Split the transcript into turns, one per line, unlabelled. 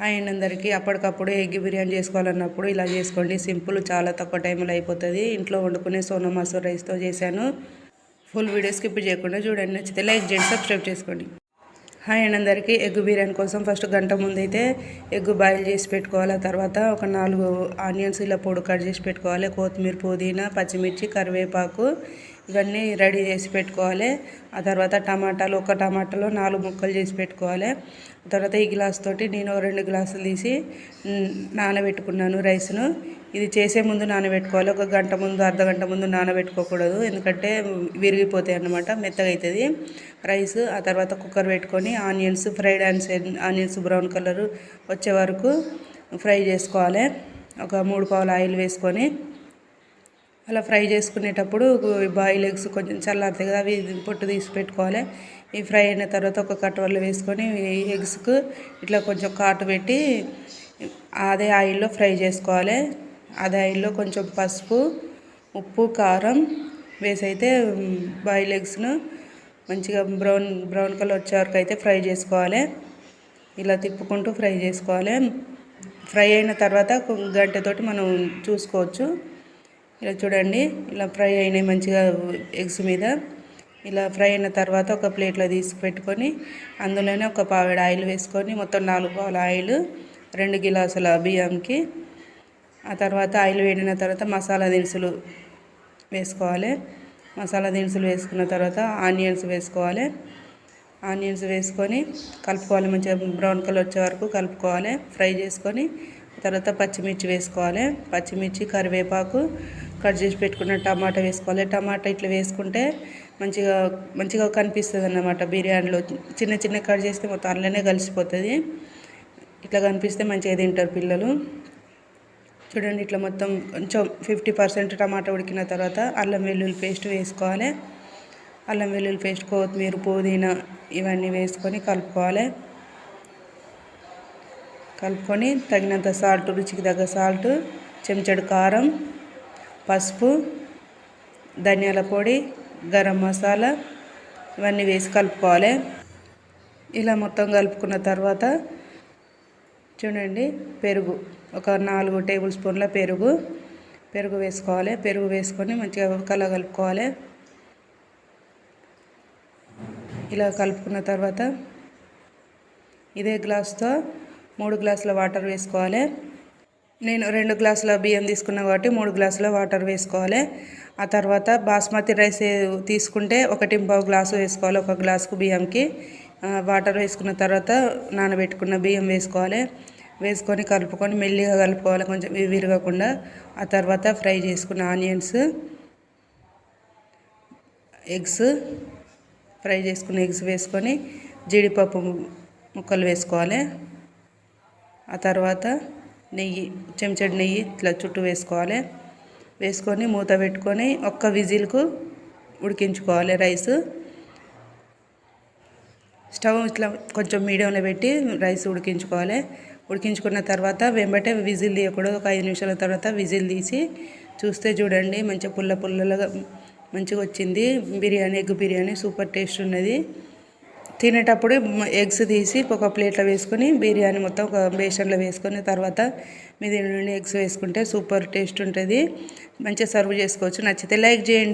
Hi అండి అందరికీ అప్పటికప్పుడు ఎగ్ బిర్యానీ చేసుకోవాలన్నప్పుడు ఇలా చేసుకోండి. సింపుల్ చాలా తక్కువ టైంలో అయిపోతుంది. ఇంట్లో వండుకునే సోనా మసూర్ రైస్తో చేశాను. ఫుల్ వీడియో స్కిప్ చేయకుండా చూడండి. నచ్చితే లైక్ చేయండి సబ్స్క్రైబ్ చేసుకోండి. హాయ్ అండి అందరికీ. ఎగ్ బిర్యానీ కోసం ఫస్ట్ గంట ముందైతే ఎగ్ బాయిల్ చేసి పెట్టుకోవాలి. ఆ తర్వాత ఒక నాలుగు ఆనియన్స్ ఇలా పొడి కట్ చేసి పెట్టుకోవాలి. కొత్తిమీర పుదీనా పచ్చిమిర్చి కరివేపాకు ఇవన్నీ రెడీ చేసి పెట్టుకోవాలి. ఆ తర్వాత టమాటాలు ఒక టమాటాలో నాలుగు ముక్కలు చేసి పెట్టుకోవాలి. తర్వాత ఈ గ్లాస్ తోటి నేను రెండు గ్లాసులు తీసి నానబెట్టుకున్నాను రైస్ను. ఇది చేసే ముందు నానబెట్టుకోవాలి. ఒక గంట ముందు అర్ధ గంట ముందు నానబెట్టుకోకూడదు. ఎందుకంటే విరిగిపోతాయి అన్నమాట మెత్తగా అవుతుంది రైస్ ఆ తర్వాత కుక్కర్ పెట్టుకొని onions fried onions brown colour వచ్చే వరకు ఫ్రై చేసుకోవాలి. ఒక మూడు పావులు ఆయిల్ వేసుకొని అలా ఫ్రై చేసుకునేటప్పుడు బాయిల్ ఎగ్స్ కొంచెం చల్లారుతాయి కదా అవి పొట్టు తీసి పెట్టుకోవాలి. ఈ ఫ్రై అయిన తర్వాత ఒక కట్టవల్లో వేసుకొని ఎగ్స్కు ఇట్లా కొంచెం కాటు పెట్టి అదే ఆయిల్లో ఫ్రై చేసుకోవాలి. అదే ఆయిల్లో కొంచెం పసుపు ఉప్పు కారం వేసి అయితే బాయిల్ ఎగ్స్ను మంచిగా బ్రౌన్ బ్రౌన్ కలర్ వచ్చే వరకు అయితే ఫ్రై చేసుకోవాలి. ఇలా తిప్పుకుంటూ ఫ్రై చేసుకోవాలి. ఫ్రై అయిన తర్వాత గంటతోటి మనం చూసుకోవచ్చు. ఇలా చూడండి ఇలా ఫ్రై అయినాయి మంచిగా ఎగ్స్ మీద. ఇలా ఫ్రై అయిన తర్వాత ఒక ప్లేట్లో తీసి పెట్టుకొని అందులోనే ఒక పావిడ ఆయిల్ వేసుకొని మొత్తం నాలుగు పావుల ఆయిల్ రెండు గిలాసుల బియ్యంకి ఆ తర్వాత ఆయిల్ వేడిన తర్వాత మసాలా దినుసులు వేసుకోవాలి. మసాలా దినుసులు వేసుకున్న తర్వాత ఆనియన్స్ వేసుకోవాలి. ఆనియన్స్ వేసుకొని కలుపుకోవాలి. మంచిగా బ్రౌన్ కలర్ వచ్చే వరకు కలుపుకోవాలి. ఫ్రై చేసుకొని తర్వాత పచ్చిమిర్చి వేసుకోవాలి. పచ్చిమిర్చి కరివేపాకు కట్ చేసి పెట్టుకున్న టమాటా వేసుకోవాలి. టమాటా ఇట్లా వేసుకుంటే మంచిగా మంచిగా కనిపిస్తుంది అన్నమాట బిర్యానీలో. చిన్న చిన్న కట్ చేస్తే మొత్తం అందులోనే కలిసిపోతుంది. ఇట్లా కనిపిస్తే మంచిగా తింటారు పిల్లలు. చూడండి ఇట్లా మొత్తం కొంచెం ఫిఫ్టీ పర్సెంట్ టమాటా ఉడికిన తర్వాత అల్లం వెల్లుల్లి పేస్ట్ వేసుకోవాలి. అల్లం వెల్లుల్లి పేస్ట్ కొత్తిమీర పుదీనా ఇవన్నీ వేసుకొని కలుపుకోవాలి. కలుపుకొని తగినంత సాల్ట్ రుచికి తగ్గ సాల్ట్ చెంచడు కారం పసుపు ధనియాల పొడి గరం మసాలా ఇవన్నీ వేసి కలుపుకోవాలి. ఇలా మొత్తం కలుపుకున్న తర్వాత చూడండి పెరుగు. ఒక నాలుగు టేబుల్ స్పూన్ల పెరుగు. పెరుగు వేసుకోవాలి. పెరుగు వేసుకొని మంచిగా కల కలుపుకోవాలి. ఇలా కలుపుకున్న తర్వాత ఇదే గ్లాస్తో మూడు గ్లాసుల వాటర్ వేసుకోవాలి. నేను రెండు గ్లాసుల బియ్యం తీసుకున్నా కాబట్టి మూడు గ్లాసుల వాటర్ వేసుకోవాలి. ఆ తర్వాత బాస్మతి రైస్ తీసుకుంటే ఒకటి పావు గ్లాసు వేసుకోవాలి ఒక గ్లాసుకు బియ్యంకి. వాటర్ వేసుకున్న తర్వాత నానబెట్టుకున్న బియ్యం వేసుకోవాలి. వేసుకొని కలుపుకొని మెల్లిగా కలుపుకోవాలి. కొంచెం విరగకుండా ఆ తర్వాత ఫ్రై చేసుకున్న ఆనియన్స్ ఎగ్స్ ఫ్రై చేసుకున్న ఎగ్స్ వేసుకొని జీడిపప్పు ముక్కలు వేసుకోవాలి. ఆ తర్వాత నెయ్యి చెంచడి నెయ్యి ఇట్లా చుట్టూ వేసుకోవాలి. వేసుకొని మూత పెట్టుకొని ఒక్క విజిల్కు ఉడికించుకోవాలి రైస్. స్టవ్ ఇట్లా కొంచెం మీడియంలో పెట్టి రైస్ ఉడికించుకోవాలి. ఉడికించుకున్న తర్వాత వెంబటే విజిల్ తీయకూడదు. ఒక ఐదు నిమిషాల తర్వాత విజిల్ తీసి చూస్తే చూడండి మంచిగా పుల్ల పుల్లలుగా మంచిగా వచ్చింది. Biryani egg biryani super taste ఉన్నది. తినేటప్పుడు ఎగ్స్ తీసి ఒక ప్లేట్లో వేసుకొని బిర్యానీ మొత్తం ఒక బేషన్లో వేసుకొని తర్వాత మీ దీని నుండి ఎగ్స్ వేసుకుంటే సూపర్ టేస్ట్ ఉంటుంది. మంచిగా సర్వ్ చేసుకోవచ్చు. నచ్చితే లైక్ చేయండి.